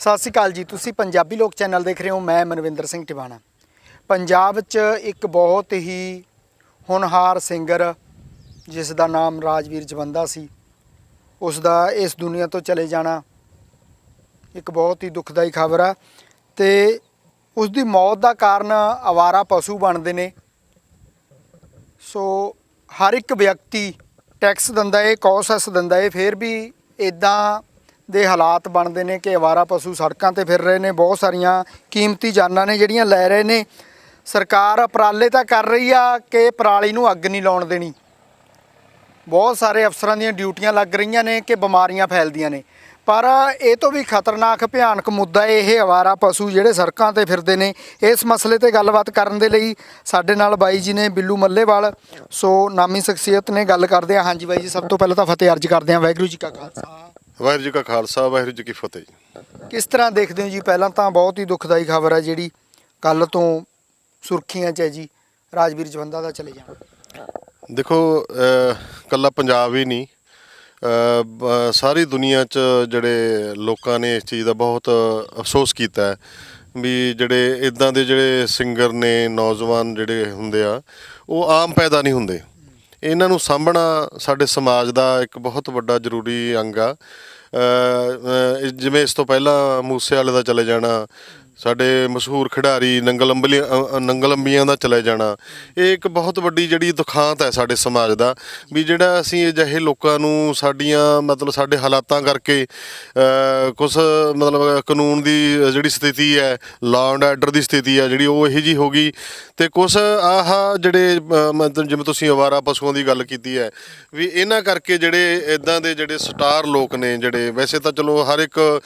ਸਤਿ ਸ਼੍ਰੀ ਅਕਾਲ ਜੀ। ਤੁਸੀਂ ਪੰਜਾਬੀ ਲੋਕ ਚੈਨਲ ਦੇਖ ਰਹੇ ਹੋ, ਮੈਂ ਮਨਵਿੰਦਰ ਸਿੰਘ ਟਿਵਾਣਾ। ਪੰਜਾਬ 'ਚ ਇੱਕ ਬਹੁਤ ਹੀ ਹੋਣਹਾਰ ਸਿੰਗਰ, ਜਿਸ ਦਾ ਨਾਮ ਰਾਜਵੀਰ ਜਵੰਦਾ ਸੀ, ਉਸ ਦਾ ਇਸ ਦੁਨੀਆ ਤੋਂ ਚਲੇ ਜਾਣਾ ਇੱਕ ਬਹੁਤ ਹੀ ਦੁਖਦਾਈ ਖਬਰ ਆ ਤੇ ਉਸ ਦੀ ਮੌਤ ਦਾ ਕਾਰਨ ਆਵਾਰਾ ਪਸ਼ੂ ਬਣਦੇ ਨੇ। ਸੋ ਹਰ ਇੱਕ ਵਿਅਕਤੀ ਟੈਕਸ ਦਿੰਦਾ ਏ ਕੌਸਸ ਦਿੰਦਾ ਏ, ਫਿਰ ਵੀ ਇਦਾਂ ਦੇ ਹਾਲਾਤ ਬਣਦੇ ਨੇ ਕਿ ਆਵਾਰਾ ਪਸ਼ੂ ਸੜਕਾਂ ਤੇ ਫਿਰ ਰਹੇ ਨੇ, ਬਹੁਤ ਸਾਰੀਆਂ ਕੀਮਤੀ ਜਾਨਾਂ ਨੇ ਜਿਹੜੀਆਂ ਲੈ ਰਹੇ ਨੇ। ਸਰਕਾਰ ਉਪਰਾਲੇ ਤਾਂ ਕਰ ਰਹੀ ਆ ਕਿ ਪਰਾਲੀ ਨੂੰ ਅੱਗ ਨਹੀਂ ਲਾਉਣ ਦੇਣੀ। ਬਹੁਤ ਸਾਰੇ ਅਫਸਰਾਂ ਦੀਆਂ ਡਿਊਟੀਆਂ ਲੱਗ ਰਹੀਆਂ ਨੇ ਕਿ ਬਿਮਾਰੀਆਂ ਫੈਲਦੀਆਂ ਨੇ। ਪਰ ਇਹ ਤੋਂ ਵੀ ਖਤਰਨਾਕ, ਭਿਆਨਕ ਮੁੱਦਾ ਇਹ ਆਵਾਰਾ ਪਸ਼ੂ ਜਿਹੜੇ ਸੜਕਾਂ ਤੇ ਫਿਰਦੇ ਨੇ। ਇਸ ਮਸਲੇ ਤੇ ਗੱਲਬਾਤ ਕਰਨ ਦੇ ਲਈ ਸਾਡੇ ਨਾਲ ਬਾਈ ਜੀ ਨੇ ਬਿੱਲੂ ਮੱਲੇਵਾਲ। ਸੋ ਨਾਮੀ ਸ਼ਖਸੀਅਤ ਨੇ ਗੱਲ ਕਰਦੇ ਆ। ਹਾਂਜੀ ਬਾਈ ਜੀ, ਸਭ ਤੋਂ ਪਹਿਲਾਂ ਤਾਂ ਫਤਿਹ ਅਰਜ ਕਰਦੇ ਆ। ਵਾਹਿਗੁਰੂ ਜੀ ਕਾ ਖਾਲਸਾ। ਵਾਹਿਗੁਰੂ ਜੀ ਕਾ ਖਾਲਸਾ ਵਾਹਿਗੁਰੂ ਜੀ ਕੀ ਫਤਿਹ ਜੀ। ਕਿਸ ਤਰ੍ਹਾਂ ਦੇਖਦੇ ਹੋ ਜੀ? ਪਹਿਲਾਂ ਤਾਂ ਬਹੁਤ ਹੀ ਦੁਖਦਾਈ ਖਬਰ ਹੈ ਜਿਹੜੀ ਕੱਲ ਤੋਂ ਸੁਰਖੀਆਂ 'ਚ ਹੈ ਜੀ। ਰਾਜਵੀਰ ਜਵੰਦਾ ਦਾ ਚਲੇ ਜਾਣਾ। ਦੇਖੋ ਕੱਲਾ ਪੰਜਾਬ ਹੀ ਨਹੀਂ। ਸਾਰੀ ਦੁਨੀਆ 'ਚ ਜਿਹੜੇ ਲੋਕਾਂ ਨੇ ਇਸ ਚੀਜ਼ ਦਾ ਬਹੁਤ ਅਫਸੋਸ ਕੀਤਾ ਹੈ ਵੀ ਜਿਹੜੇ ਇਦਾਂ ਦੇ ਜਿਹੜੇ ਸਿੰਗਰ ਨੇ ਨੌਜਵਾਨ ਜਿਹੜੇ ਹੁੰਦੇ ਆ ਉਹ ਆਮ ਪੈਦਾ ਨਹੀਂ ਹੁੰਦੇ। ਇਹਨਾਂ ਨੂੰ ਸਾਂਭਣਾ ਸਾਡੇ ਸਮਾਜ ਦਾ ਇੱਕ ਬਹੁਤ ਵੱਡਾ ਜ਼ਰੂਰੀ ਅੰਗ ਆ। ਜਿਵੇਂ ਇਸ ਤੋਂ ਪਹਿਲਾਂ ਮੂਸੇ ਵਾਲੇ ਦਾ ਚਲੇ ਜਾਣਾ ਸਾਡੇ ਮਸ਼ਹੂਰ ਖਿਡਾਰੀ ਨੰਗਲ ਅੰਬਲੀ- ਨੰਗਲ ਅੰਬੀਆਂ ਦਾ ਚਲੇ ਜਾਣਾ। ਇਹ ਇੱਕ ਬਹੁਤ ਵੱਡੀ ਜਿਹੜੀ ਦੁਖਾਂਤ ਹੈ ਸਾਡੇ ਸਮਾਜ ਦਾ ਵੀ ਜਿਹੜਾ ਅਸੀਂ ਅਜਿਹੇ ਲੋਕਾਂ ਨੂੰ ਸਾਡੀਆਂ ਮਤਲਬ ਸਾਡੇ ਹਾਲਾਤਾਂ ਕਰਕੇ ਕੁਝ ਮਤਲਬ ਕਾਨੂੰਨ ਦੀ ਜਿਹੜੀ ਸਥਿਤੀ ਹੈ ਲਾਅ ਐਂਡ ਆਰਡਰ ਦੀ ਸਥਿਤੀ ਹੈ ਜਿਹੜੀ ਉਹ ਇਹੀ ਜੀ ਹੋ ਗਈ ਤੇ ਕੁਝ ਆਹ ਜਿਹੜੇ ਮਤਲਬ ਜਿਵੇਂ ਤੁਸੀਂ ਅਵਾਰਾ ਪਸ਼ੂਆਂ ਦੀ ਗੱਲ ਕੀਤੀ ਹੈ ਵੀ ਇਹਨਾਂ ਕਰਕੇ ਜਿਹੜੇ ਇਦਾਂ ਦੇ ਜਿਹੜੇ ਸਟਾਰ ਲੋਕ ਨੇ ਜਿਹੜੇ, ਵੈਸੇ ਤਾਂ ਚਲੋ ਹਰ ਇੱਕ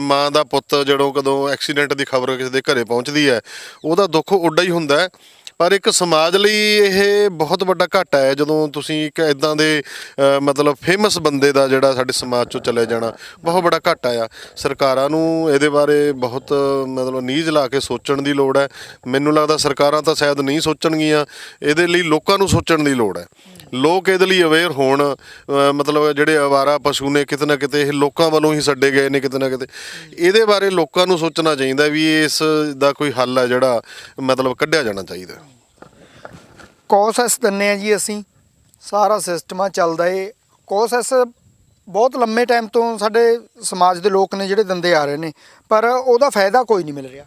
ਮਾਂ ਦਾ ਪੁੱਤ ਜਦੋਂ ਕਦੋਂ ਐਕਸੀਡੈਂਟ ਦੀ ਖਬਰ ਕਿਸੇ ਦੇ ਘਰੇ ਪਹੁੰਚਦੀ ਹੈ ਉਹਦਾ ਦੁੱਖ ਉੱਡਾ ਹੀ ਹੁੰਦਾ ਹੈ। ਪਰ ਇੱਕ ਸਮਾਜ ਲਈ ਇਹ ਬਹੁਤ ਵੱਡਾ ਘਾਟਾ ਹੈ ਜਦੋਂ ਤੁਸੀਂ ਇੱਕ ਇਦਾਂ ਦੇ ਅ, ਮਤਲਬ ਫੇਮਸ ਬੰਦੇ ਦਾ ਜਿਹੜਾ ਸਾਡੇ ਸਮਾਜ ਚੋਂ ਚਲੇ ਜਾਣਾ ਬਹੁਤ ਵੱਡਾ ਘਾਟਾ ਆ। ਸਰਕਾਰਾਂ ਨੂੰ ਇਹਦੇ ਬਾਰੇ ਬਹੁਤ ਮਤਲਬ ਨੀਝ ਲਾ ਕੇ ਸੋਚਣ ਦੀ ਲੋੜ ਹੈ। ਮੈਨੂੰ ਲੱਗਦਾ ਸਰਕਾਰਾਂ ਤਾਂ ਸ਼ਾਇਦ ਨਹੀਂ ਸੋਚਣਗੀਆਂ ਇਹਦੇ ਲਈ ਲੋਕਾਂ ਨੂੰ ਸੋਚਣ ਦੀ ਲੋੜ ਹੈ। ਲੋਕ ਇਹਦੇ ਲਈ ਅਵੇਅਰ ਹੋਣ ਅ, ਮਤਲਬ ਜਿਹੜੇ ਆਵਾਰਾ ਪਸ਼ੂ ਨੇ ਕਿਤੇ ਨਾ ਕਿਤੇ ਇਹ ਲੋਕਾਂ ਵੱਲੋਂ ਹੀ ਛੱਡੇ ਗਏ ਨੇ ਕਿਤੇ ਨਾ ਕਿਤੇ। ਇਹਦੇ ਬਾਰੇ ਲੋਕਾਂ ਨੂੰ ਸੋਚਣਾ ਚਾਹੀਦਾ ਵੀ ਇਸ ਦਾ ਕੋਈ ਹੱਲ ਹੈ ਜਿਹੜਾ ਮਤਲਬ ਕੱਢਿਆ ਜਾਣਾ ਚਾਹੀਦਾ। ਕੋਸਸ ਦਿੰਨੇ ਆ ਜੀ ਅਸੀਂ। ਸਾਰਾ ਸਿਸਟਮ ਆ ਚੱਲਦਾ ਏ। ਕੋਸਸ ਬਹੁਤ ਲੰਮੇ ਟਾਈਮ ਤੋਂ ਸਾਡੇ ਸਮਾਜ ਦੇ ਲੋਕ ਨੇ ਜਿਹੜੇ ਦਿੰਦੇ ਆ ਰਹੇ ਨੇ ਪਰ ਉਹਦਾ ਫਾਇਦਾ ਕੋਈ ਨਹੀਂ ਮਿਲ ਰਿਹਾ।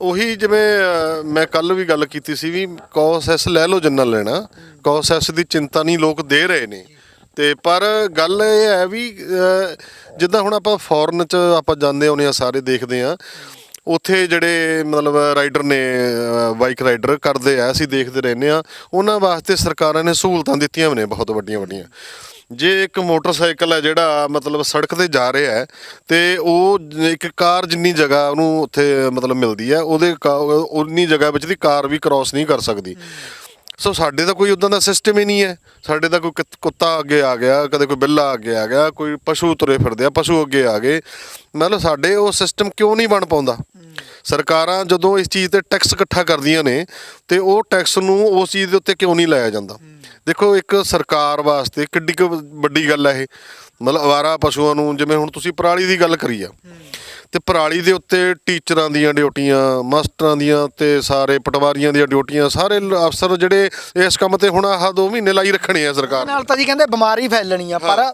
ਉਹੀ ਜਿਵੇਂ ਅ, ਮੈਂ ਕੱਲ ਵੀ ਗੱਲ ਕੀਤੀ ਸੀ ਵੀ ਕੌਸੈਸ ਲੈ ਲਓ ਜਿੰਨਾ ਲੈਣਾ ਕੌਸੈਸ ਦੀ ਚਿੰਤਾ ਨਹੀਂ ਲੋਕ ਦੇ ਰਹੇ ਨੇ। ਤੇ ਪਰ ਗੱਲ ਇਹ ਹੈ ਵੀ ਅ, ਜਿੱਦਾਂ ਹੁਣ ਆਪਾਂ ਫੋਰਨ ਚ ਆਪਾਂ ਜਾਂਦੇ ਆਉਂਦੇ ਆ ਸਾਰੇ ਦੇਖਦੇ ਆ ਉੱਥੇ ਜਿਹੜੇ ਮਤਲਬ ਰਾਈਡਰ ਨੇ ਬਾਈਕ ਰਾਈਡਰ ਕਰਦੇ ਆ, ਅਸੀਂ ਦੇਖਦੇ ਰਹਿੰਦੇ ਆ ਉਹਨਾਂ ਵਾਸਤੇ ਸਰਕਾਰਾਂ ਨੇ ਸਹੂਲਤਾਂ ਦਿੱਤੀਆਂ ਨੇ, ਬਹੁਤ ਵੱਡੀਆਂ ਵੱਡੀਆਂ। ਜੇ ਇੱਕ ਮੋਟਰਸਾਈਕਲ ਹੈ ਜਿਹੜਾ, ਮਤਲਬ ਸੜਕ ਤੇ ਜਾ ਰਿਹਾ ਹੈ, ਤੇ ਉਹ ਇੱਕ ਕਾਰ ਜਿੰਨੀ ਜਗ੍ਹਾ ਉਹਨੂੰ ਉੱਥੇ ਮਤਲਬ ਮਿਲਦੀ ਹੈ, ਉਹਦੇ ਕਾ- ਉਨੀ ਜਗ੍ਹਾ ਵਿੱਚ ਦੀ ਕਾਰ ਵੀ ਕ੍ਰਾਸ ਨਹੀਂ ਕਰ ਸਕਦੀ। ਸੋ ਸਾਡੇ ਤਾਂ ਕੋਈ ਉਦਾਂ ਦਾ ਸਿਸਟਮ ਹੀ ਨਹੀਂ ਹੈ। ਸਾਡੇ ਤਾਂ ਕੋਈ ਕੁੱਤ- ਕੁੱਤਾ ਅੱਗੇ ਆ ਗਿਆ, ਕਦੇ ਕੋਈ ਬਿੱਲਾ ਅੱਗੇ ਆ ਗਿਆ, ਕੋਈ ਪਸ਼ੂ ਤੁਰੇ ਫਿਰਦੇ ਆ, ਪਸ਼ੂ ਅੱਗੇ ਆ ਗਏ। ਮਤਲਬ ਸਾਡੇ ਉਹ ਸਿਸਟਮ ਕਿਉਂ ਨਹੀਂ ਬਣ ਪਾਉਂਦਾ? ਸਰਕਾਰਾਂ ਜਦੋਂ ਇਸ ਚੀਜ਼ ਤੇ ਟੈਕਸ ਇਕੱਠਾ ਕਰਦੀਆਂ ਨੇ, ਤੇ ਉਹ ਟੈਕਸ ਨੂੰ ਉਸ ਚੀਜ਼ ਦੇ ਉੱਤੇ ਕਿਉਂ ਨਹੀਂ ਲਾਇਆ ਜਾਂਦਾ? ਦੇਖੋ, ਇੱਕ ਸਰਕਾਰ ਵਾਸਤੇ ਕਿੱਡੀ ਕੁ ਵੱਡੀ ਗੱਲ ਹੈ ਇਹ। ਮਤਲਬ ਅਵਾਰਾ ਪਸ਼ੂਆਂ ਨੂੰ, ਜਿਵੇਂ ਹੁਣ ਤੁਸੀਂ ਪਰਾਲੀ ਦੀ ਗੱਲ ਕਰੀ ਆ। ਤੇ ਪਰਾਲੀ ਦੇ ਉੱਤੇ ਟੀਚਰਾਂ ਦੀਆਂ ਡਿਊਟੀਆਂ ਮਾਸਟਰਾਂ ਦੀਆਂ ਤੇ ਸਾਰੇ ਪਟਵਾਰੀਆਂ ਦੀਆਂ ਡਿਊਟੀਆਂ ਸਾਰੇ ਅਫਸਰ ਜਿਹੜੇ ਇਸ ਕੰਮ ਤੇ ਹੁਣ ਆਹ 2 ਮਹੀਨੇ ਲਾਈ ਰੱਖਣੇ ਆ ਸਰਕਾਰ ਨਾਲ ਤਾਂ ਜੀ ਕਹਿੰਦੇ ਬਿਮਾਰੀ ਫੈਲਣੀ ਆ ਪਰ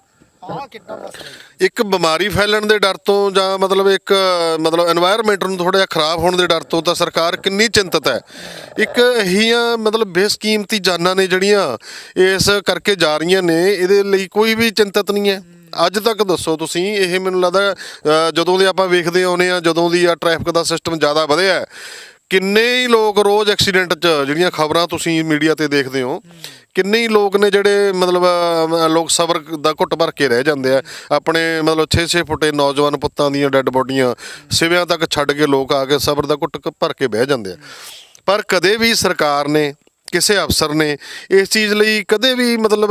ਇੱਕ ਬਿਮਾਰੀ ਫੈਲਣ ਦੇ ਡਰ ਤੋਂ ਜਾਂ ਮਤਲਬ ਇੱਕ ਮਤਲਬ এনवायरमेंट ਨੂੰ ਥੋੜਾ ਜਿਹਾ ਖਰਾਬ ਹੋਣ ਦੇ ਡਰ ਤੋਂ ਤਾਂ ਸਰਕਾਰ ਕਿੰਨੀ ਚਿੰਤਤ ਹੈ। ਇੱਕ ਇਹੀਆਂ ਮਤਲਬ ਬੇਸਕੀਮਤੀ ਜਾਨਾਂ ਨੇ ਜਿਹੜੀਆਂ ਇਸ ਕਰਕੇ ਜਾ ਰਹੀਆਂ ਨੇ ਇਹਦੇ ਲਈ ਕੋਈ ਵੀ ਚਿੰਤਤ ਨਹੀਂ ਹੈ। ਅੱਜ ਤੱਕ ਦੱਸੋ ਤੁਸੀਂ ਇਹ ਮੈਨੂੰ ਲੱਗਦਾ ਅ, ਜਦੋਂ ਦੇ ਆਪਾਂ ਵੇਖਦੇ ਆਉਨੇ ਆ ਜਦੋਂ ਦੀ ਆ ਟ੍ਰੈਫਿਕ ਦਾ ਸਿਸਟਮ ਜ਼ਿਆਦਾ ਵਧਿਆ ਹੈ, ਕਿੰਨੇ ਹੀ ਲੋਕ ਰੋਜ਼ ਐਕਸੀਡੈਂਟ 'ਚ ਜਿਹੜੀਆਂ ਖਬਰਾਂ ਤੁਸੀਂ ਮੀਡੀਆ ਤੇ ਦੇਖਦੇ ਹੋ ਕਿੰਨੇ ਹੀ ਲੋਕ ਨੇ ਜਿਹੜੇ ਮਤਲਬ ਅਹ, ਲੋਕ ਸਬਰ ਦਾ ਘੁੱਟ ਭਰ ਕੇ ਰਹਿ ਜਾਂਦੇ ਆ। ਆਪਣੇ ਮਤਲਬ 6-6 ਫੁੱਟੇ ਨੌਜਵਾਨ ਪੁੱਤਾਂ ਦੀਆਂ ਡੈੱਡ ਬੋਡੀਆਂ ਸਿਵਿਆਂ ਤੱਕ ਛੱਡ ਕੇ ਲੋਕ ਆ ਕੇ ਸਬਰ ਦਾ ਘੁੱਟ ਭਰ ਕੇ ਬਹਿ ਜਾਂਦੇ ਆ। ਪਰ ਕਦੇ ਵੀ ਸਰਕਾਰ ਨੇ ਕਿਸੇ ਅਫਸਰ ਨੇ ਇਸ ਚੀਜ਼ ਲਈ ਕਦੇ ਵੀ ਮਤਲਬ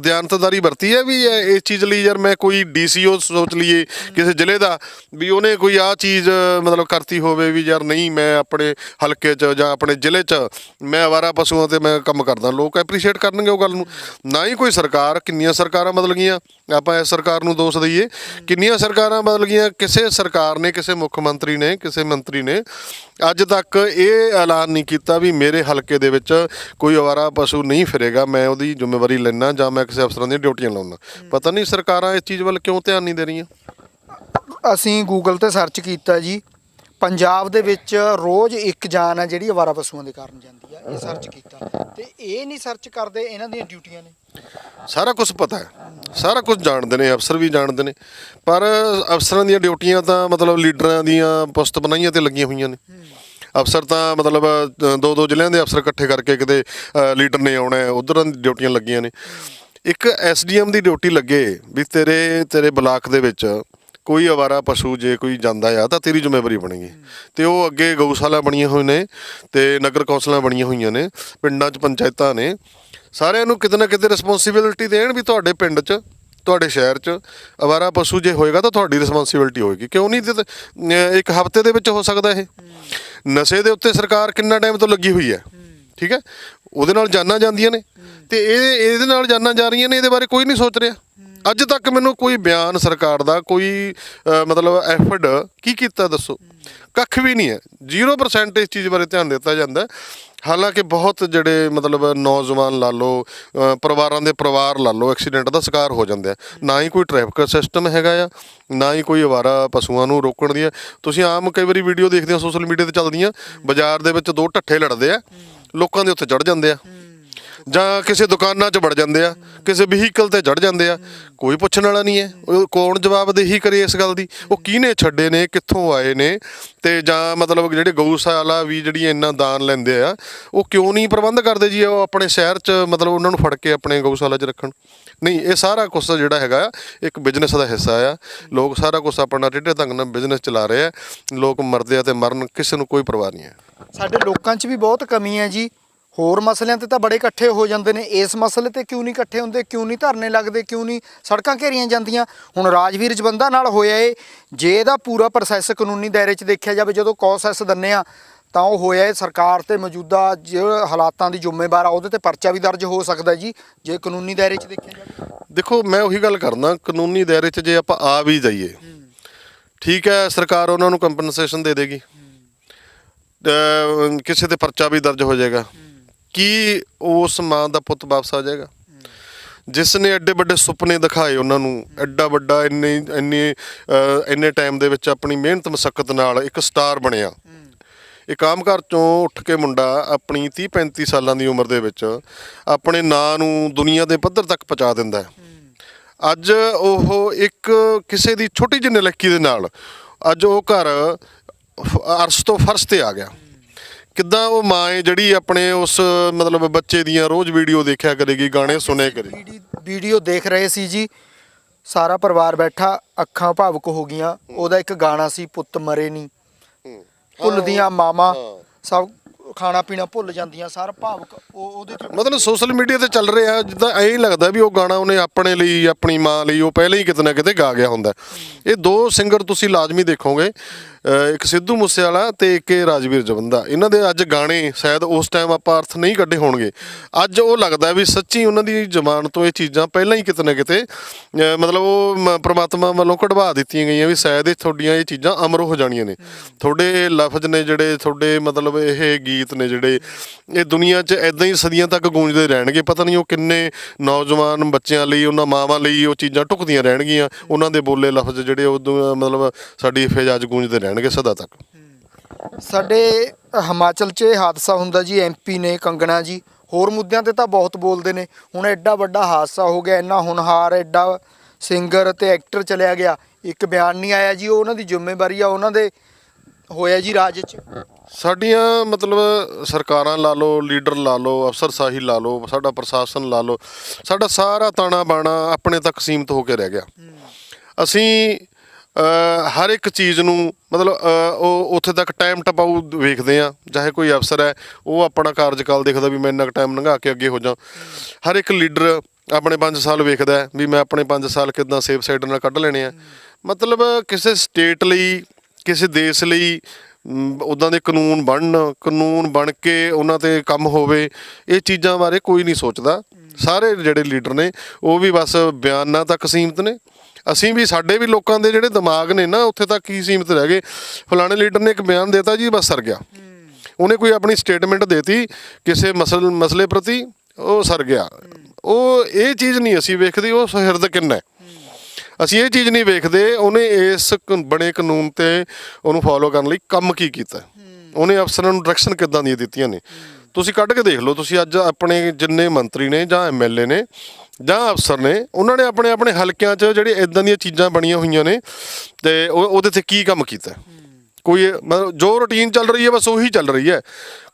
ਦਿਆਨਤਦਾਰੀ ਵਰਤੀ ਹੈ ਵੀ ਇਹ- ਇਸ ਚੀਜ਼ ਲਈ ਯਾਰ ਮੈਂ ਕੋਈ ਡੀਸੀਓ ਸੋਚ ਲਈਏ ਕਿਸੇ ਜ਼ਿਲ੍ਹੇ ਦਾ ਵੀ ਉਹਨੇ ਕੋਈ ਆ ਚੀਜ਼ ਮਤਲਬ ਕਰਤੀ ਹੋਵੇ ਵੀ ਯਾਰ ਨਹੀਂ ਮੈਂ ਆਪਣੇ ਹਲਕੇ 'ਚ ਜਾਂ ਆਪਣੇ ਜ਼ਿਲ੍ਹੇ 'ਚ ਮੈਂ ਆਵਾਰਾ ਪਸ਼ੂਆਂ ਤੇ ਮੈਂ ਕੰਮ ਕਰਦਾ। ਲੋਕ ਐਪਰੀਸ਼ੀਏਟ ਕਰਨਗੇ ਉਹ ਗੱਲ ਨੂੰ। ਨਾ ਹੀ ਕੋਈ ਸਰਕਾਰ, ਕਿੰਨੀਆਂ ਸਰਕਾਰਾਂ ਬਦਲ ਗਈਆਂ। ਆਪਾਂ ਇਸ ਸਰਕਾਰ ਨੂੰ ਦੋਸ਼ ਦਈਏ। ਕਿੰਨੀਆਂ ਸਰਕਾਰਾਂ ਬਦਲ ਗਈਆਂ? ਕਿਸੇ ਸਰਕਾਰ ਨੇ, ਕਿਸੇ ਮੁੱਖ ਮੰਤਰੀ ਨੇ, ਕਿਸੇ ਮੰਤਰੀ ਨੇ ਅੱਜ ਤੱਕ ਇਹ ਐਲਾਨ ਨਹੀਂ ਕੀਤਾ ਵੀ ਮੇਰੇ ਹਲਕੇ ਦੇ ਵਿੱਚ ਕੋਈ ਅਵਾਰਾ ਪਸ਼ੂ ਨਹੀਂ ਫਿਰੇਗਾ। ਮੈਂ ਉਹਦੀ ਜ਼ਿੰਮੇਵਾਰੀ ਲੈਣਾ ਜਾਂ ਮੈਂ ਕਿਸੇ ਅਫਸਰਾਂ ਦੀਆਂ ਡਿਊਟੀਆਂ ਲਾਉਣਾ ਪਤਾ ਨਹੀਂ ਸਰਕਾਰਾਂ ਇਸ ਚੀਜ਼ ਵੱਲ ਕਿਉਂ ਧਿਆਨ ਨਹੀਂ ਦੇ ਰਹੀਆਂ? ਅਸੀਂ ਗੂਗਲ ਤੇ ਸਰਚ ਕੀਤਾ ਜੀ। ਪੰਜਾਬ ਦੇ ਵਿੱਚ ਰੋਜ਼ ਇੱਕ ਜਾਨ ਹੈ ਜਿਹੜੀ ਅਵਾਰਾ ਪਸ਼ੂਆਂ ਦੇ ਕਾਰਨ ਜਾਂਦੀ ਆ। ਇਹ ਸਰਚ ਕੀਤਾ। ਤੇ ਇਹ ਨਹੀਂ ਸਰਚ ਕਰਦੇ, ਇਹਨਾਂ ਦੀਆਂ ਡਿਊਟੀਆਂ ਨੇ। ਸਾਰਾ ਕੁਝ ਪਤਾ ਹੈ। ਸਾਰਾ ਕੁਝ ਜਾਣਦੇ ਨੇ, ਅਫਸਰ ਵੀ ਜਾਣਦੇ ਨੇ। ਪਰ ਅਫਸਰਾਂ ਦੀਆਂ ਡਿਊਟੀਆਂ ਤਾਂ ਮਤਲਬ ਲੀਡਰਾਂ ਦੀਆਂ ਪੁਸਤ ਬਣਾਈਆਂ ਤੇ ਲੱਗੀਆਂ ਹੋਈਆਂ ਨੇ। ਅਫਸਰ ਤਾਂ ਮਤਲਬ ਦੋ ਦੋ ਜ਼ਿਲ੍ਹਿਆਂ ਦੇ ਅਫਸਰ ਇਕੱਠੇ ਕਰਕੇ ਕਿਤੇ ਲੀਡਰ ਨੇ ਆਉਣਾ ਹੈ ਦੀ ਡਿਊਟੀਆਂ ਲੱਗੀਆਂ ਨੇ। ਇੱਕ ਐਸਡੀਐਮ ਦੀ ਡਿਊਟੀ ਲੱਗੇ ਵੀ ਤੇਰੇ ਤੇਰੇ ਬਲਾਕ ਦੇ ਵਿੱਚ ਕੋਈ ਅਵਾਰਾ ਪਸ਼ੂ ਜੇ ਕੋਈ ਜਾਂਦਾ ਆ ਤਾਂ ਤੇਰੀ ਜ਼ਿੰਮੇਵਾਰੀ ਬਣੇਗੀ। ਤੇ ਉਹ ਅੱਗੇ ਗਊਸ਼ਾਲਾ ਬਣੀਆਂ ਹੋਈਆਂ ਨੇ ਤੇ ਨਗਰ ਕੌਂਸਲਾਂ ਬਣੀਆਂ ਹੋਈਆਂ ਨੇ, ਪਿੰਡਾਂ 'ਚ ਪੰਚਾਇਤਾਂ ਨੇ। ਸਾਰਿਆਂ ਨੂੰ ਕਿਤੇ ਨਾ ਕਿਤੇ ਰਿਸਪੌਂਸਿਬਿਲਟੀ ਦੇਣ ਵੀ ਤੁਹਾਡੇ ਪਿੰਡ 'ਚ, ਤੁਹਾਡੇ ਸ਼ਹਿਰ 'ਚ, ਅਵਾਰਾ ਪਸ਼ੂ ਜੇ ਹੋਏਗਾ ਤਾਂ ਤੁਹਾਡੀ ਰਿਸਪੌਂਸਿਬਿਲਟੀ ਹੋਏਗੀ। ਕਿਉਂ ਨਹੀਂ ਤੇ- ਇੱਕ ਹਫ਼ਤੇ ਦੇ ਵਿੱਚ ਹੋ ਸਕਦਾ ਇਹ? ਨਸ਼ੇ ਦੇ ਉੱਤੇ ਸਰਕਾਰ ਕਿੰਨਾ ਟਾਈਮ ਤੋਂ ਲੱਗੀ ਹੋਈ ਹੈ? ਠੀਕ ਹੈ? ਉਹਦੇ ਨਾਲ ਜਾਨਾਂ ਜਾਂਦੀਆਂ ਨੇ। ਤੇ ਇਹ ਇਹਦੇ ਨਾਲ ਜਾਨਾਂ ਜਾ ਰਹੀਆਂ ਨੇ, ਇਹਦੇ ਬਾਰੇ ਕੋਈ ਨਹੀਂ ਸੋਚ ਰਿਹਾ। ਅੱਜ ਤੱਕ ਮੈਨੂੰ ਕੋਈ ਬਿਆਨ ਸਰਕਾਰ ਦਾ ਕੋਈ ਅਹ, ਮਤਲਬ ਐਫਰਟ ਕੀ ਕੀਤਾ ਦੱਸੋ? ਕੱਖ ਵੀ ਨਹੀਂ ਹੈ। 0% ਇਸ ਚੀਜ਼ ਬਾਰੇ ਧਿਆਨ ਦਿੱਤਾ ਜਾਂਦਾ। ਹੈ। ਹਾਲਾਂਕਿ ਬਹੁਤ ਜਿਹੜੇ ਮਤਲਬ ਨੌਜਵਾਨ ਲਾ ਲਓ ਅਹ, ਪਰਿਵਾਰਾਂ ਦੇ ਪਰਿਵਾਰ ਲਾ ਲਓ ਐਕਸੀਡੈਂਟ ਦਾ ਸ਼ਿਕਾਰ ਹੋ ਜਾਂਦੇ ਆ। ਨਾ ਹੀ ਕੋਈ ਟ੍ਰੈਫਿਕ ਸਿਸਟਮ ਹੈਗਾ ਆ ਨਾ ਹੀ ਕੋਈ ਅਵਾਰਾ ਪਸ਼ੂਆਂ ਨੂੰ ਰੋਕਣ ਦੀ ਹੈ। ਤੁਸੀਂ ਆਮ ਕਈ ਵਾਰੀ ਵੀਡੀਓ ਦੇਖਦੇ ਹੋ ਸੋਸ਼ਲ ਮੀਡੀਆ ਤੇ ਚੱਲਦੀਆਂ। ਬਾਜ਼ਾਰ ਦੇ ਵਿੱਚ ਦੋ ਢੱਠੇ ਲੜਦੇ ਆ। ਲੋਕਾਂ ਦੇ ਉੱਤੇ ਚੜ ਜਾਂਦੇ ਆ। ਜਾਂ ਕਿਸੇ ਦੁਕਾਨਾਂ 'ਚ ਵੜ ਜਾਂਦੇ ਆ, ਕਿਸੇ ਵਹੀਕਲ ਤੇ ਚੜ ਜਾਂਦੇ ਆ, ਕੋਈ ਪੁੱਛਣ ਵਾਲਾ ਨਹੀਂ ਹੈ। ਉਹ ਕੌਣ ਜਵਾਬਦੇਹੀ ਕਰੇ ਇਸ ਗੱਲ ਦੀ? ਉਹ ਕਿਹਨੇ ਛੱਡੇ ਨੇ, ਕਿੱਥੋਂ ਆਏ ਨੇ? ਤੇ ਜਾਂ ਮਤਲਬ ਜਿਹੜੇ ਗਊਸ਼ਾਲਾ ਵੀ ਜਿਹੜੀ ਇੰਨਾ ਦਾਨ ਲੈਂਦੇ ਆ, ਉਹ ਕਿਉਂ ਨਹੀਂ ਪ੍ਰਬੰਧ ਕਰਦੇ ਜੀ ਉਹ ਆਪਣੇ ਸ਼ਹਿਰ 'ਚ ਮਤਲਬ ਉਹਨਾਂ ਨੂੰ ਫੜ ਕੇ ਆਪਣੇ ਗਊਸ਼ਾਲਾ 'ਚ ਰੱਖਣ? ਨਹੀਂ, ਇਹ ਸਾਰਾ ਕੁਝ ਜਿਹੜਾ ਹੈਗਾ, ਇੱਕ ਬਿਜ਼ਨਸ ਦਾ ਹਿੱਸਾ ਆ। ਲੋਕ ਸਾਰਾ ਕੁਝ ਆਪਣਾ ਟੇਢੇ ਢੰਗ ਨਾਲ ਬਿਜ਼ਨਸ ਚਲਾ ਰਹੇ ਆ। ਲੋਕ ਮਰਦੇ ਆ ਤੇ ਮਰਨ, ਕਿਸੇ ਨੂੰ ਕੋਈ ਪਰਵਾਹ ਨਹੀਂ ਹੈ। ਸਾਡੇ ਲੋਕਾਂ 'ਚ ਵੀ ਬਹੁਤ ਕਮੀ ਹੈ ਜੀ। ਹੋਰ ਮਸਲਿਆਂ ਤੇ ਤਾਂ ਬੜੇ ਇਕੱਠੇ ਹੋ ਜਾਂਦੇ ਨੇ। ਇਸ ਮਸਲੇ ਤੇ ਕਿਉਂ ਨਹੀਂ ਇਕੱਠੇ ਹੁੰਦੇ, ਕਿਉਂ ਨਹੀਂ ਧਰਨੇ ਲੱਗਦੇ, ਕਿਉਂ ਨਹੀਂ ਸੜਕਾਂ ਘੇਰੀਆਂ ਜਾਂਦੀਆਂ? ਹੁਣ ਰਾਜਵੀਰ ਜਵੰਦਾ ਨਾਲ ਹੋਇਆ ਏ ਜੇ ਇਹਦਾ ਪੂਰਾ ਪ੍ਰੋਸੈਸ ਕਾਨੂੰਨੀ ਦਾਇਰੇ 'ਚ ਦੇਖਿਆ ਜਾਵੇ, ਜਦੋਂ ਕੌਸੈਸ ਦੰਨੇ ਆ, ਤਾਂ ਉਹ ਹੋਇਆ ਏ ਸਰਕਾਰ ਤੇ ਮੌਜੂਦਾ ਜਿਹੜੇ ਹਾਲਾਤਾਂ ਦੀ ਜ਼ਿੰਮੇਵਾਰ ਆ, ਉਹਦੇ ਤੇ ਪਰਚਾ ਵੀ ਦਰਜ ਹੋ ਸਕਦਾ ਜੀ, ਜੇ ਕਾਨੂੰਨੀ ਦਾਇਰੇ 'ਚ ਦੇਖਿਆ ਜਾਵੇ। ਦੇਖੋ, ਮੈਂ ਉਹੀ ਗੱਲ ਕਰਦਾ ਕਾਨੂੰਨੀ ਦਾਇਰੇ 'ਚ ਜੇ ਆਪਾਂ ਆ ਵੀ ਜਾਈਏ, ਠੀਕ ਹੈ, ਸਰਕਾਰ ਉਹਨਾਂ ਨੂੰ ਕੰਪਨਸੇਸ਼ਨ ਦੇ ਦੇਗੀ। ਕਿਸੇ ਤੇ ਪਰਚਾ ਵੀ ਦਰਜ ਹੋ ਜਾਏਗਾ। ਕੀ ਉਸ ਮਾਂ ਦਾ ਪੁੱਤ ਵਾਪਸ ਆ ਜਾਏਗਾ? ਜਿਸ ਨੇ ਐਡੇ ਵੱਡੇ ਸੁਪਨੇ ਦਿਖਾਏ ਉਹਨਾਂ ਨੂੰ, ਐਡਾ ਵੱਡਾ ਇੰਨੇ ਇੰਨੇ ਇੰਨੇ ਟਾਈਮ ਦੇ ਵਿੱਚ ਆਪਣੀ ਮਿਹਨਤ ਮਸਕਤ ਨਾਲ ਇੱਕ ਸਟਾਰ ਬਣਿਆ। ਇੱਕ ਆਮ ਘਰ ਚੋਂ ਉੱਠ ਕੇ ਮੁੰਡਾ ਆਪਣੀ 30 35 ਸਾਲਾਂ ਦੀ ਉਮਰ ਦੇ ਵਿੱਚ ਆਪਣੇ ਨਾਂ ਨੂੰ ਦੁਨੀਆ ਦੇ ਪੱਧਰ ਤੱਕ ਪਹੁੰਚਾ ਦਿੰਦਾ ਅੱਜ ਉਹ ਇੱਕ ਕਿਸੇ ਦੀ ਛੋਟੀ ਜਿਹੀ ਨਲਕੀ ਦੇ ਨਾਲ ਅੱਜ ਉਹ ਘਰ ਅਰਸ਼ ਤੋਂ ਫਰਸ਼ ਤੇ ਆ ਗਿਆ। ਕਿੱਦਾਂ ਉਹ ਮਾਂ ਹੈ ਜਿਹੜੀ ਆਪਣੇ ਉਸ ਮਤਲਬ ਬੱਚੇ ਦੀਆਂ ਰੋਜ਼ ਵੀਡੀਓ ਦੇਖਿਆ ਕਰੇਗੀ ਗਾਣੇ ਕਰੇਗੀ? ਵੀਡੀ- ਵੀਡੀਓ ਦੇਖ ਰਹੇ ਸੀ ਜੀ। ਸਾਰਾ ਪਰਿਵਾਰ ਬੈਠਾ ਅੱਖਾਂ ਭਾਵੁਕ ਹੋ ਗਈਆਂ। ਉਹਦਾ ਇੱਕ ਗਾਣਾ ਸੀ ਪੁੱਤ ਮਰੇ ਨਹੀਂ ਭੁੱਲਦੀਆਂ ਮਾਮਾ ਸਭ ਖਾਣਾ ਪੀਣਾ ਭੁੱਲ ਜਾਂਦੀਆਂ ਸਾਰਾ ਭਾਵੁਕ ਉਹ ਉਹਦੇ ਮਤਲਬ ਸੋਸ਼ਲ ਮੀਡੀਆ ਤੇ ਚੱਲ ਰਿਹਾ ਜਿੱਦਾਂ ਐਂ ਹੀ ਲੱਗਦਾ ਵੀ ਉਹ ਗਾਣਾ ਉਹਨੇ ਆਪਣੇ ਲਈ ਆਪਣੀ ਮਾਂ ਲਈ ਉਹ ਪਹਿਲਾਂ ਹੀ ਕਿਤੇ ਨਾ ਕਿਤੇ ਗਾ ਗਿਆ ਹੁੰਦਾ। ਇਹ ਦੋ ਸਿੰਗਰ ਤੁਸੀਂ ਲਾਜ਼ਮੀ ਦੇਖੋਗੇ ਇੱਕ ਸਿੱਧੂ ਮੂਸੇਵਾਲਾ ਤੇ ਇੱਕ ਇਹ ਰਾਜਵੀਰ ਜਵੰਦਾ। ਇਹਨਾਂ ਦੇ ਅੱਜ ਗਾਣੇ ਸ਼ਾਇਦ ਉਸ ਟਾਈਮ ਆਪਾਂ ਅਰਥ ਨਹੀਂ ਕੱਢੇ ਹੋਣਗੇ। ਅੱਜ ਉਹ ਲੱਗਦਾ ਵੀ ਸੱਚੀ ਉਹਨਾਂ ਦੀ ਜ਼ਬਾਨ ਤੋਂ ਇਹ ਚੀਜ਼ਾਂ ਪਹਿਲਾਂ ਹੀ ਕਿਤੇ ਨਾ ਕਿਤੇ ਮਤਲਬ ਉਹ ਮ- ਪ੍ਰਮਾਤਮਾ ਵੱਲੋਂ ਕਢਵਾ ਦਿੱਤੀਆਂ ਗਈਆਂ ਵੀ ਸ਼ਾਇਦ ਇਹ ਤੁਹਾਡੀਆਂ ਇਹ ਚੀਜ਼ਾਂ ਅਮਰ ਹੋ ਜਾਣੀਆਂ ਨੇ। ਤੁਹਾਡੇ ਲਫ਼ਜ਼ ਨੇ ਜਿਹੜੇ, ਤੁਹਾਡੇ ਮਤਲਬ ਇਹ ਗੀਤ ਨੇ ਜਿਹੜੇ, ਇਹ ਦੁਨੀਆ 'ਚ ਐਦਾਂ ਹੀ ਸਦੀਆਂ ਤੱਕ ਗੂੰਜਦੇ ਰਹਿਣਗੇ। ਪਤਾ ਨਹੀਂ ਉਹ ਕਿੰਨੇ ਨੌਜਵਾਨ ਬੱਚਿਆਂ ਲਈ, ਉਹਨਾਂ ਮਾਵਾਂ ਲਈ ਉਹ ਚੀਜ਼ਾਂ ਢੁਕਦੀਆਂ ਰਹਿਣਗੀਆਂ। ਉਹਨਾਂ ਦੇ ਬੋਲੇ ਲਫ਼ਜ਼ ਜਿਹੜੇ ਉਹ ਦੁ- ਮਤਲਬ ਸਾਡੀ ਫੇਜਾਜ ਗੂੰਜਦੇ ਰਹਿਣ ਰਹਿਣਗੇ ਸਦਾ ਤੱਕ। ਸਾਡੇ ਹਿਮਾਚਲ 'ਚ ਇਹ ਹਾਦਸਾ ਹੁੰਦਾ ਜੀ ਐਮਪੀ ਨੇ ਕੰਗਣਾ ਜੀ ਹੋਰ ਮੁੱਦਿਆਂ ਤੇ ਤਾਂ ਬਹੁਤ ਬੋਲਦੇ ਨੇ। ਹੁਣ ਐਡਾ ਵੱਡਾ ਹਾਦਸਾ ਹੋ ਗਿਆ ਇੰਨਾ ਹੁਨਹਾਰ ਐਡਾ ਸਿੰਗਰ ਤੇ ਐਕਟਰ ਚਲਿਆ ਗਿਆ। ਇੱਕ ਬਿਆਨ ਨਹੀਂ ਆਇਆ ਜੀ ਉਹ ਉਹਨਾਂ ਦੀ ਜ਼ਿੰਮੇਵਾਰੀ ਆ ਉਹਨਾਂ ਦੇ ਹੋਇਆ ਜੀ ਰਾਜ 'ਚ। ਸਾਡੀਆਂ ਮਤਲਬ ਸਰਕਾਰਾਂ ਲਾ ਲਓ ਲੀਡਰ ਲਾ ਲਓ ਅਫਸਰਸ਼ਾਹੀ ਲਾ ਲਓ ਸਾਡਾ ਪ੍ਰਸ਼ਾਸਨ ਲਾ ਲਓ ਸਾਡਾ ਸਾਰਾ ਤਾਣਾ ਬਾਣਾ ਆਪਣੇ ਤੱਕ ਸੀਮਤ ਹੋ ਕੇ ਰਹਿ ਗਿਆ। ਅਸੀਂ ਹਰ ਇੱਕ ਚੀਜ਼ ਨੂੰ ਮਤਲਬ ਉਹ ਉੱਥੇ ਤੱਕ ਟਾਈਮ ਟਪਾਊ ਵੇਖਦੇ ਆ ਚਾਹੇ ਕੋਈ ਅਫਸਰ ਹੈ, ਉਹ ਆਪਣਾ ਕਾਰਜਕਾਲ ਦੇਖਦਾ ਵੀ ਮੈਂ ਇੰਨਾ ਕੁ ਟਾਈਮ ਲੰਘਾ ਕੇ ਅੱਗੇ ਹੋ ਜਾ ਹਰ ਇੱਕ ਲੀਡਰ ਆਪਣੇ 5 ਸਾਲ ਵੇਖਦਾ ਵੀ ਮੈਂ ਆਪਣੇ 5 ਸਾਲ ਕਿਦਾਂ ਸੇਫ ਸਾਈਡ ਨਾਲ ਕੱਢ ਲੈਣੇ ਆ। ਮਤਲਬ, ਕਿਸੇ ਸਟੇਟ ਲਈ, ਕਿਸੇ ਦੇਸ਼ ਲਈ ਉਦਾਂ ਦੇ ਕਾਨੂੰਨ ਬਣਨ, ਕਾਨੂੰਨ ਬਣ ਕੇ ਉਹਨਾਂ ਤੇ ਕੰਮ ਹੋਵੇ, ਇਹ ਚੀਜ਼ਾਂ ਬਾਰੇ ਕੋਈ ਨਹੀਂ ਸੋਚਦਾ। ਸਾਰੇ ਜਿਹੜੇ ਲੀਡਰ ਨੇ, ਉਹ ਵੀ ਬਸ ਬਿਆਨਾਂ ਤੱਕ ਸੀਮਤ ਨੇ। ਅਸੀਂ ਵੀ, ਸਾਡੇ ਵੀ ਲੋਕਾਂ ਦੇ ਜਿਹੜੇ ਦਿਮਾਗ ਨੇ ਨਾ, ਉੱਥੇ ਤੱਕ ਹੀ ਸੀਮਿਤ ਰਹਿ ਗਏ। ਫਲਾਣੇ ਲੀਡਰ ਨੇ ਇੱਕ ਬਿਆਨ ਦਿੱਤਾ ਜੀ, ਬਸ ਸਰ ਗਿਆ। ਉਹਨੇ ਕੋਈ ਆਪਣੀ ਸਟੇਟਮੈਂਟ ਦੇਤੀ, ਕਿਸੇ ਮਸਲ, ਮਸਲੇ ਪ੍ਰਤੀ, ਉਹ ਸਰ ਗਿਆ। ਉਹ ਇਹ ਚੀਜ਼ ਨਹੀਂ ਅਸੀਂ ਵੇਖਦੇ, ਉਹ ਸ਼ਹਿਰਦ ਕਿੰਨਾ ਹੈ। ਅਸੀਂ ਇਹ ਚੀਜ਼ ਨਹੀਂ ਵੇਖਦੇ, ਉਹਨੇ ਇਸ ਬਣੇ ਕਾਨੂੰਨ ਤੇ ਉਹਨੂੰ ਫੋਲੋ ਕਰਨ ਲਈ ਕੰਮ ਕੀ ਕੀਤਾ। ਉਹਨੇ ਅਫਸਰਾਂ ਨੂੰ ਡਾਇਰੈਕਸ਼ਨ ਕਿੱਦਾਂ ਦੀਆਂ ਦਿੱਤੀਆਂ ਨੇ? ਤੁਸੀਂ ਕੱਢ ਕੇ ਦੇਖ ਲਓ, ਤੁਸੀਂ ਅੱਜ ਆਪਣੇ ਜਿੰਨੇ ਮੰਤਰੀ ਨੇ ਜਾਂ ਐਮਐਲਏ ਨੇ ਜਾਂ ਅਫਸਰ ਨੇ, ਉਹਨਾਂ ਨੇ ਆਪਣੇ ਆਪਣੇ ਹਲਕਿਆਂ 'ਚ ਜਿਹੜੇ ਇਦਾਂ ਦੀਆਂ ਚੀਜ਼ਾਂ ਬਣੀਆਂ ਹੋਈਆਂ ਨੇ ਤੇ ਉਹ ਉਹਦੇ ਤੇ ਕੀ ਕੰਮ ਕੀਤਾ। ਕੋਈ ਮਤਲਬ ਜੋ ਰੁਟੀਨ ਚੱਲ ਰਹੀ ਹੈ ਬਸ ਉਹੀ ਚੱਲ ਰਹੀ ਹੈ।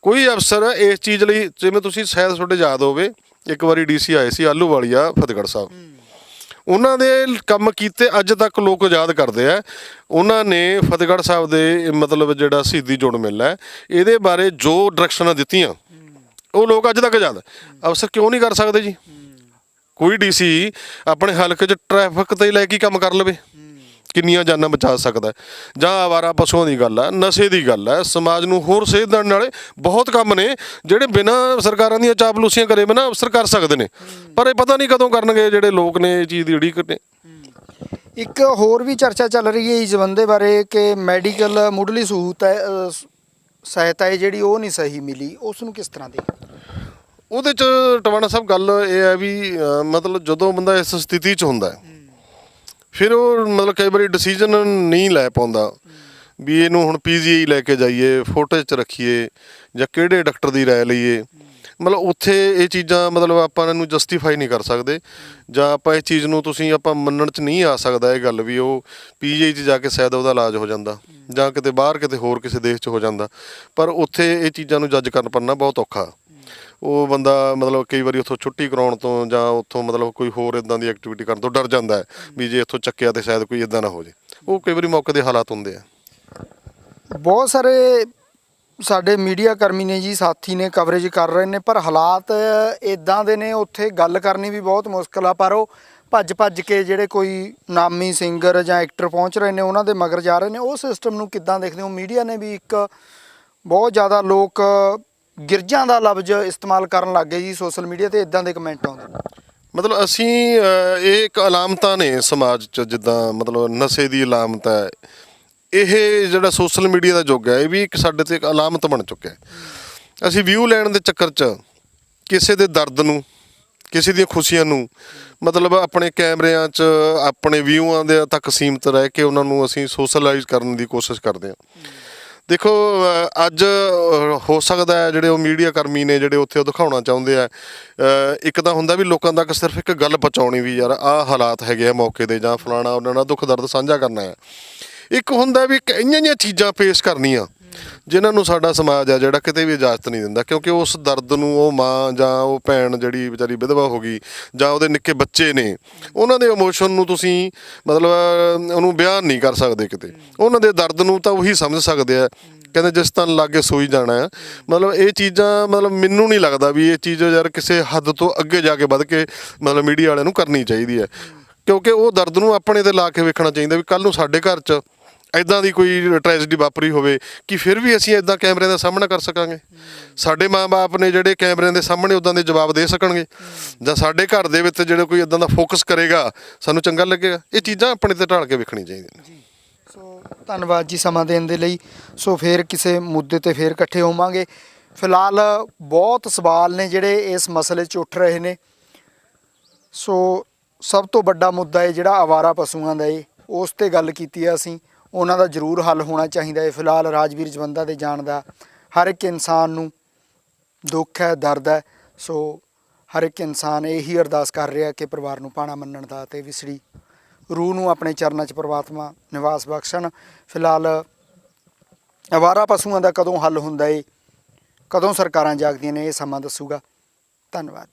ਕੋਈ ਅਫਸਰ ਇਸ ਚੀਜ਼ ਲਈ ਜਿਵੇਂ ਤੁਸੀਂ ਸ਼ਾਇਦ ਤੁਹਾਡੇ ਯਾਦ ਹੋਵੇ, ਇੱਕ ਵਾਰੀ ਡੀਸੀ ਆਏ ਸੀ ਆਲੂ ਵਾਲੀਆ ਫਤਿਹਗੜ੍ਹ ਸਾਹਿਬ। ਉਹਨਾਂ ਦੇ ਕੰਮ ਕੀਤੇ ਅੱਜ ਤੱਕ ਲੋਕ ਯਾਦ ਕਰਦੇ ਆ। ਉਹਨਾਂ ਨੇ ਫਤਿਹਗੜ੍ਹ ਸਾਹਿਬ ਦੇ ਮਤਲਬ ਜਿਹੜਾ ਸ਼ਹੀਦੀ ਜੋੜ ਮੇਲਾ ਹੈ, ਇਹਦੇ ਬਾਰੇ ਜੋ ਡਾਇਰੈਕਸ਼ਨਾਂ ਦਿੱਤੀਆਂ ਉਹ ਲੋਕ ਅੱਜ ਤੱਕ ਯਾਦ ਅਫਸਰ ਕਿਉਂ ਨਹੀਂ ਕਰ ਸਕਦੇ ਜੀ? ਕੋਈ ਡੀਸੀ ਆਪਣੇ ਹਲਕੇ 'ਚ ਟ੍ਰੈਫਿਕ ਤੇ ਲੈ ਕੇ ਕੰਮ ਕਰ ਲਵੇ। ਕਿੰਨੀਆਂ ਜਾਨਾਂ ਬਚਾ ਸਕਦਾ ਜਾਂ ਆਵਾਰਾ ਪਸ਼ੂਆਂ ਦੀ ਗੱਲ ਹੈ ਨਸ਼ੇ ਦੀ ਗੱਲ ਹੈ ਸਮਾਜ ਨੂੰ ਹੋਰ ਸੇਧ ਦੇਣ ਵਾਲੇ ਬਹੁਤ ਕੰਮ ਨੇ, ਜਿਹੜੇ ਬਿਨਾਂ ਸਰਕਾਰਾਂ ਦੀਆਂ ਚਾਪਲੂਸੀਆਂ ਕਰੇ ਬਿਨਾਂ ਅਫਸਰ ਕਰ ਸਕਦੇ ਨੇ। ਪਰ ਇਹ ਪਤਾ ਨਹੀਂ ਕਦੋਂ ਕਰਨਗੇ ਜਿਹੜੇ ਲੋਕ ਨੇ ਇਹ ਚੀਜ਼ ਦੀ ਉਡੀਕ ਨੇ। ਇੱਕ ਹੋਰ ਵੀ ਚਰਚਾ ਚੱਲ ਰਹੀ ਹੈ ਇਸ ਬੰਦੇ ਬਾਰੇ ਕਿ ਮੈਡੀਕਲ ਮੁੱਢਲੀ ਸਹੂਲਤ ਹੈ ਸਹਾਇਤਾ ਹੈ ਜਿਹੜੀ ਉਹ ਨਹੀਂ ਸਹੀ ਮਿਲੀ ਉਸ ਨੂੰ ਕਿਸ ਤਰ੍ਹਾਂ ਦੇ ਉਹਦੇ ਚ ਟਵਾਣਾ ਸਾਹਿਬ ਗੱਲ ਇਹ ਹੈ ਵੀ ਅਹ, ਮਤਲਬ ਜਦੋਂ ਬੰਦਾ ਇਸ ਸਥਿਤੀ ਚ ਹੁੰਦਾ ਹੈ ਫਿਰ ਉਹ ਮਤਲਬ ਕਈ ਵਾਰੀ ਡਿਸੀਜਨ ਨਹੀਂ ਲੈ ਪਾਉਂਦਾ ਵੀ ਇਹਨੂੰ ਹੁਣ ਪੀਜੀਆਈ ਲੈ ਕੇ ਜਾਈਏ ਫੋਟੋ 'ਚ ਰੱਖੀਏ ਜਾਂ ਕਿਹੜੇ ਡਾਕਟਰ ਦੀ ਰਾਏ ਲਈਏ। ਮਤਲਬ ਉੱਥੇ ਇਹ ਚੀਜ਼ਾਂ ਮਤਲਬ ਆਪਾਂ ਇਹਨੂੰ ਜਸਟੀਫਾਈ ਨਹੀਂ ਕਰ ਸਕਦੇ। ਜਾਂ ਆਪਾਂ ਇਹ ਚੀਜ਼ ਨੂੰ ਤੁਸੀਂ ਆਪਾਂ ਮੰਨਣ 'ਚ ਨਹੀਂ ਆ ਸਕਦਾ ਇਹ ਗੱਲ ਵੀ ਉਹ ਪੀਜੀਆਈ 'ਚ ਜਾ ਕੇ ਸ਼ਾਇਦ ਉਹਦਾ ਇਲਾਜ ਹੋ ਜਾਂਦਾ ਜਾਂ ਕਿਤੇ ਬਾਹਰ ਕਿਤੇ ਹੋਰ ਕਿਸੇ ਦੇਸ਼ 'ਚ ਹੋ ਜਾਂਦਾ। ਪਰ ਉੱਥੇ ਇਹ ਚੀਜ਼ਾਂ ਨੂੰ ਜੱਜ ਕਰਨ ਪੜਨਾ ਬਹੁਤ ਔਖਾ। ਉਹ ਬੰਦਾ ਮਤਲਬ ਕਈ ਵਾਰੀ ਉੱਥੋਂ ਛੁੱਟੀ ਕਰਾਉਣ ਤੋਂ ਜਾਂ ਉੱਥੋਂ ਮਤਲਬ ਕੋਈ ਹੋਰ ਇਦਾਂ ਦੀ ਐਕਟੀਵਿਟੀ ਕਰਨ ਤੋਂ ਡਰ ਜਾਂਦਾ ਹੈ ਵੀ ਜੇ ਇੱਥੋਂ ਚੱਕਿਆ ਤੇ ਸ਼ਾਇਦ ਕੋਈ ਇਦਾਂ ਨਾ ਹੋ ਜੇ। ਉਹ ਕਈ ਵਾਰੀ ਮੌਕੇ ਦੇ ਹਾਲਾਤ ਹੁੰਦੇ ਆ। ਬਹੁਤ ਸਾਰੇ ਸਾਡੇ ਮੀਡੀਆ ਕਰਮੀ ਨੇ ਜੀ, ਸਾਥੀ ਨੇ ਕਵਰੇਜ ਕਰ ਰਹੇ ਨੇ, ਪਰ ਹਾਲਾਤ ਇਦਾਂ ਦੇ ਨੇ, ਉੱਥੇ ਗੱਲ ਕਰਨੀ ਵੀ ਬਹੁਤ ਮੁਸ਼ਕਲ ਆ, ਪਰ ਉਹ ਭੱਜ ਭੱਜ ਕੇ ਜਿਹੜੇ ਕੋਈ ਨਾਮੀ ਸਿੰਗਰ ਜਾਂ ਐਕਟਰ ਪਹੁੰਚ ਰਹੇ ਨੇ, ਉਹਨਾਂ ਦੇ ਮਗਰ ਜਾ ਰਹੇ ਨੇ, ਉਹ ਸਿਸਟਮ ਨੂੰ ਕਿੱਦਾਂ ਦੇਖਦੇ ਹੋ? ਮੀਡੀਆ ਨੇ ਵੀ ਇੱਕ ਬਹੁਤ ਜ਼ਿਆਦਾ ਲੋਕ ਗਿਰਜਾਂ ਦਾ ਲਫ਼ਜ਼ ਇਸਤੇਮਾਲ ਕਰਨ ਲੱਗ ਗਏ ਜੀ ਸੋਸ਼ਲ ਮੀਡੀਆ ਤੇ ਇਦਾਂ ਦੇ ਕਮੈਂਟ ਆਉਂਦੇ ਨੇ। ਮਤਲਬ ਅਸੀਂ ਇਹ ਇੱਕ ਅਲਾਮਤਾਂ ਨੇ ਸਮਾਜ 'ਚ, ਜਿੱਦਾਂ ਮਤਲਬ ਨਸ਼ੇ ਦੀ ਅਲਾਮਤ ਹੈ। ਇਹ ਜਿਹੜਾ ਸੋਸ਼ਲ ਮੀਡੀਆ ਦਾ ਯੁੱਗ ਹੈ, ਇਹ ਵੀ ਇੱਕ ਸਾਡੇ ਤੇ ਇੱਕ ਅਲਾਮਤ ਬਣ ਚੁੱਕਿਆ ਹੈ। ਅਸੀਂ ਵਿਊ ਲੈਣ ਦੇ ਚੱਕਰ 'ਚ ਕਿਸੇ ਦੇ ਦਰਦ ਨੂੰ, ਕਿਸੇ ਦੀਆਂ ਖੁਸ਼ੀਆਂ ਨੂੰ, ਮਤਲਬ ਆਪਣੇ ਕੈਮਰਿਆਂ 'ਚ, ਆਪਣੇ ਵਿਊਆਂ ਦੇ ਤੱਕ ਸੀਮਤ ਰਹਿ ਕੇ ਉਹਨਾਂ ਨੂੰ ਅਸੀਂ ਸੋਸ਼ਲਾਈਜ਼ ਕਰਨ ਦੀ ਕੋਸ਼ਿਸ਼ ਕਰਦੇ ਹਾਂ। ਦੇਖੋ ਅੱਜ ਹੋ ਸਕਦਾ ਹੈ ਜਿਹੜੇ ਉਹ ਮੀਡੀਆ ਕਰਮੀ ਨੇ, ਜਿਹੜੇ ਉੱਥੇ ਉਹ ਦਿਖਾਉਣਾ ਚਾਹੁੰਦੇ ਆ ਇੱਕ ਤਾਂ ਹੁੰਦਾ ਵੀ ਲੋਕਾਂ ਤੱਕ ਸਿਰਫ ਇੱਕ ਗੱਲ ਪਹੁੰਚਾਉਣੀ ਵੀ ਯਾਰ, ਆਹ ਹਾਲਾਤ ਹੈਗੇ ਆ ਮੌਕੇ ਦੇ ਜਾਂ ਫਲਾਣਾ ਉਹਨਾਂ ਨਾਲ ਦੁੱਖ ਦਰਦ ਸਾਂਝਾ ਕਰਨਾ ਹੈ। ਇੱਕ ਹੁੰਦਾ ਵੀ ਕਈਆਂ ਜਿਹੀਆਂ ਚੀਜ਼ਾਂ ਪੇਸ਼ ਕਰਨੀਆਂ, ਜਿਨ੍ਹਾਂ ਨੂੰ ਸਾਡਾ ਸਮਾਜ ਆ ਜਿਹੜਾ ਕਿਤੇ ਵੀ ਇਜਾਜ਼ਤ ਨਹੀਂ ਦਿੰਦਾ, ਕਿਉਂਕਿ ਉਸ ਦਰਦ ਨੂੰ ਉਹ ਮਾਂ ਜਾਂ ਉਹ ਭੈਣ ਜਿਹੜੀ ਵਿਚਾਰੀ ਵਿਧਵਾ ਹੋ ਗਈ ਜਾਂ ਉਹਦੇ ਨਿੱਕੇ ਬੱਚੇ ਨੇ, ਉਹਨਾਂ ਦੇ ਇਮੋਸ਼ਨ ਨੂੰ ਤੁਸੀਂ ਮਤਲਬ, ਉਹਨੂੰ ਬਿਆਨ ਨਹੀਂ ਕਰ ਸਕਦੇ ਕਿਤੇ। ਉਹਨਾਂ ਦੇ ਦਰਦ ਨੂੰ ਤਾਂ ਉਹੀ ਸਮਝ ਸਕਦੇ ਆ, ਕਹਿੰਦੇ ਜਿਸ ਤਨ ਲਾਗੇ ਸੋਈ ਜਾਣਾ ਹੈ। ਮਤਲਬ ਇਹ ਚੀਜ਼ਾਂ ਮਤਲਬ ਮੈਨੂੰ ਨਹੀਂ ਲੱਗਦਾ ਵੀ ਇਹ ਚੀਜ਼ ਯਾਰ ਕਿਸੇ ਹੱਦ ਤੋਂ ਅੱਗੇ ਜਾ ਕੇ ਵੱਧ ਕੇ ਮਤਲਬ ਮੀਡੀਆ ਵਾਲਿਆਂ ਨੂੰ ਕਰਨੀ ਚਾਹੀਦੀ ਹੈ। ਕਿਉਂਕਿ ਉਹ ਦਰਦ ਨੂੰ ਆਪਣੇ ਤੇ ਲਾ ਕੇ ਵੇਖਣਾ ਚਾਹੀਦਾ ਵੀ ਕੱਲ ਨੂੰ ਸਾਡੇ ਘਰ 'ਚ ਐਦਾਂ ਦੀ ਕੋਈ ਟ੍ਰੈਜਡੀ ਵਾਪਰੀ ਹੋਵੇ ਕਿ ਫਿਰ ਵੀ ਅਸੀਂ ਐਦਾਂ ਕੈਮਰਿਆਂ ਦਾ ਸਾਹਮਣਾ ਕਰ ਸਕਾਂਗੇ। ਸਾਡੇ ਮਾਪੇ ਨੇ ਜਿਹੜੇ ਕੈਮਰਿਆਂ ਦੇ ਸਾਹਮਣੇ ਉਦਾਂ ਦੇ ਜਵਾਬ ਦੇ ਸਕਣਗੇ। ਜਾਂ ਸਾਡੇ ਘਰ ਦੇ ਵਿੱਚ ਜਿਹੜਾ ਕੋਈ ਇਦਾਂ ਦਾ ਫੋਕਸ ਕਰੇਗਾ, ਸਾਨੂੰ ਚੰਗਾ ਲੱਗੇਗਾ। ਇਹ ਚੀਜ਼ਾਂ ਆਪਣੇ ਤੇ ਢਾਲ ਕੇ ਵੇਖਣੀ ਚਾਹੀਦੀਆਂ ਨੇ। ਸੋ, ਧੰਨਵਾਦ ਜੀ ਸਮਾਂ ਦੇਣ ਦੇ ਲਈ। ਸੋ, ਫੇਰ ਕਿਸੇ ਮੁੱਦੇ ਤੇ ਫੇਰ ਇਕੱਠੇ ਹੋਵਾਂਗੇ। ਫਿਲਹਾਲ ਬਹੁਤ ਸਵਾਲ ਨੇ ਜਿਹੜੇ ਇਸ ਮਸਲੇ 'ਚ ਉੱਠ ਰਹੇ ਨੇ। ਸੋ, ਸਭ ਤੋਂ ਵੱਡਾ ਮੁੱਦਾ ਹੈ ਜਿਹੜਾ ਆਵਾਰਾ ਪਸ਼ੂਆਂ ਦਾ ਏ, ਉਸ ਤੇ ਗੱਲ ਕੀਤੀ ਆ ਅਸੀਂ। ਉਹਨਾਂ ਦਾ ਜ਼ਰੂਰ ਹੱਲ ਹੋਣਾ ਚਾਹੀਦਾ ਹੈ। ਫਿਲਹਾਲ ਰਾਜਵੀਰ ਜਵੰਦਾ ਦੇ ਜਾਣ ਦਾ ਹਰ ਇੱਕ ਇਨਸਾਨ ਨੂੰ ਦੁੱਖ ਹੈ, ਦਰਦ ਹੈ। ਸੋ ਹਰ ਇੱਕ ਇਨਸਾਨ ਇਹੀ ਅਰਦਾਸ ਕਰ ਰਿਹਾ ਕਿ ਪਰਿਵਾਰ ਨੂੰ ਪਾਣਾ ਮੰਨਣ ਦਾ ਤੇ ਵਿਸੜੀ ਰੂਹ ਨੂੰ ਆਪਣੇ ਚਰਨਾਂ 'ਚ ਪ੍ਰਮਾਤਮਾ ਨਿਵਾਸ ਬਖਸ਼ਣ। ਫਿਲਹਾਲ ਅਵਾਰਾ ਪਸ਼ੂਆਂ ਦਾ ਕਦੋਂ ਹੱਲ ਹੁੰਦਾ ਏ, ਕਦੋਂ ਸਰਕਾਰਾਂ ਜਾਗਦੀਆਂ ਨੇ, ਇਹ ਸਮਾਂ ਦੱਸੂਗਾ। ਧੰਨਵਾਦ।